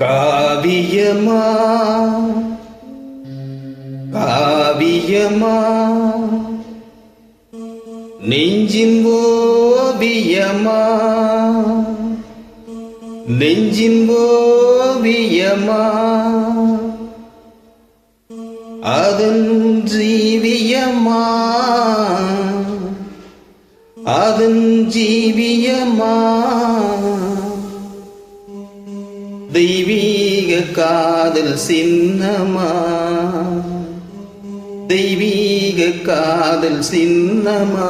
காவியமா? காவியமா? நெஞ்சின் ஓவியமா? நெஞ்சின் ஓவியமா? அதன் ஜீவியமா? அதன் ஜீவியமா? காதல் சின்னமா? தெய்வீக காதல் சின்னமா?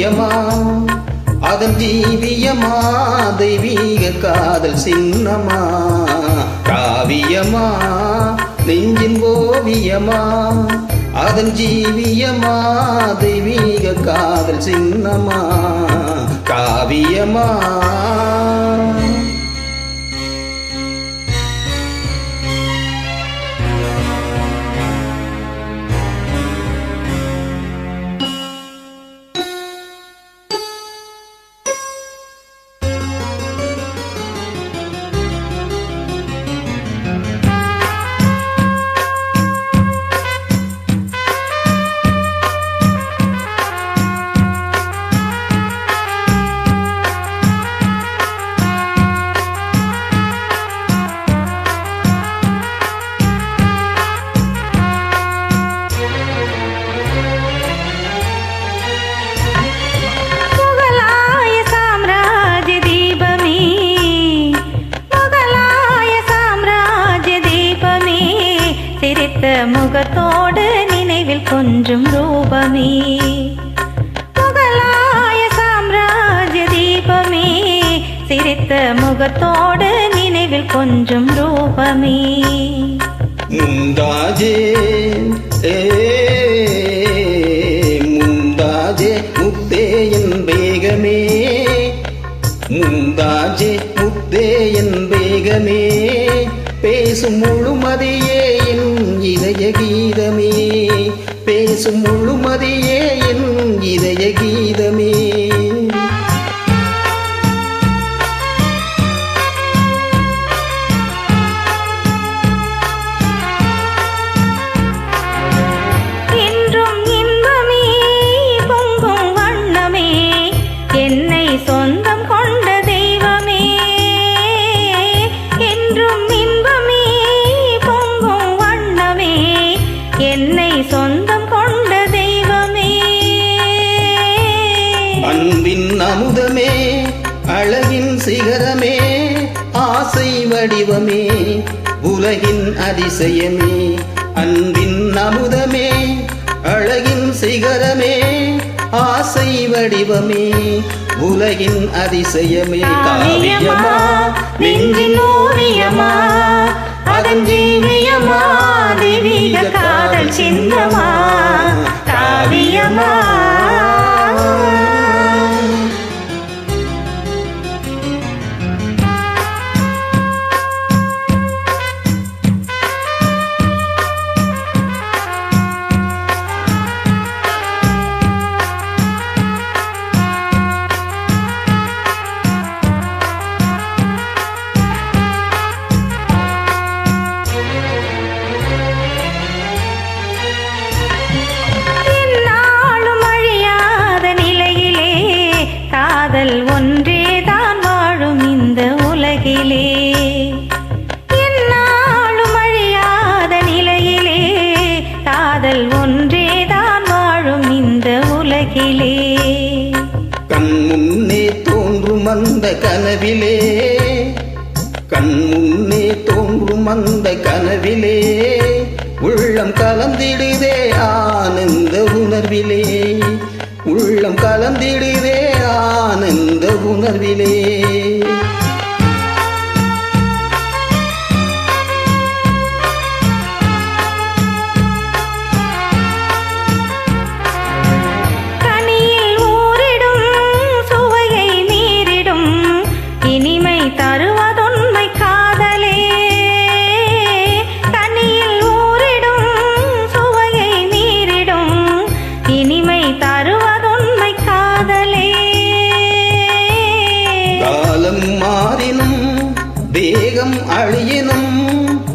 ஓவியமா அதன் ஜீவியமா தெய்வீக காதல் சின்னமா? காவியமா? நெஞ்சின் ஓவியமா? அதன் ஜீவியமா? தெய்வீக காதல் சின்னமா? காவியமா? சிரித்த முகத்தோடு நினைவில் கொஞ்சம் ரூபமே. முகலாய சாம்ராஜ்ய தீபமே. சிரித்த முகத்தோடு நினைவில் கொஞ்சம் ரூபமே. முந்தாஜே ஏ முந்தாஜே முத்தே என் வேகமே. முந்தாஜே முத்தே என் வேகமே. பேசும் முழுமதியே என் இதய கீதமே பேசும் முழுமதியே நகரமே ஆசை வடிவமே உலகின் அதிசயமே அன்பின் அமுதமே அழகின் சிகரமே ஆசை வடிவமே உலகின் அதிசயமே. காவியமா நெஞ்சின் ஓவியமா அதன் ஜீவியமா தெய்வீக காதல் சின்னமா. காதல் ஒன்றே தான் வாழும் இந்த உலகிலே. என்னாலும் அழியாத நிலையிலே காதல் ஒன்றே தான் வாழும் இந்த உலகிலே. கண் முன்னே தோன்றும் அந்த கனவிலே. கண் முன்னே தோன்றும் அந்த கனவிலே. உள்ளம் கலந்திடுதே ஆனந்த உணர்விலே. உள்ளம் கலந்திடுதே ஆனந்த உணர்விலே. அழியினும்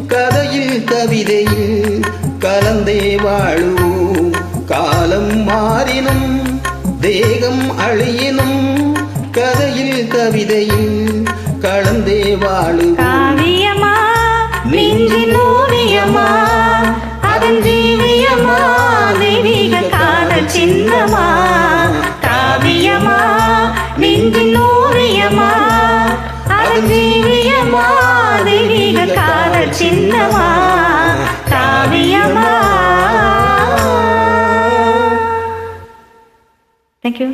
கதையில் கவிதையில் கலந்தே வாழுவோம். காலம் மாறினும் தேகம் அழியினும் கதையில் கவிதையில் கலந்தே வாழுவோம். நெஞ்சின் ஓவியமா அதன் ஜீவியமா தெய்வீக காதல் சின்னமா. காவியமா நெஞ்சின் ஓவியமா அதன் ஜீவியமா தெய்வீக காதல் சின்னமா? காவியமா? தேங்க்யூ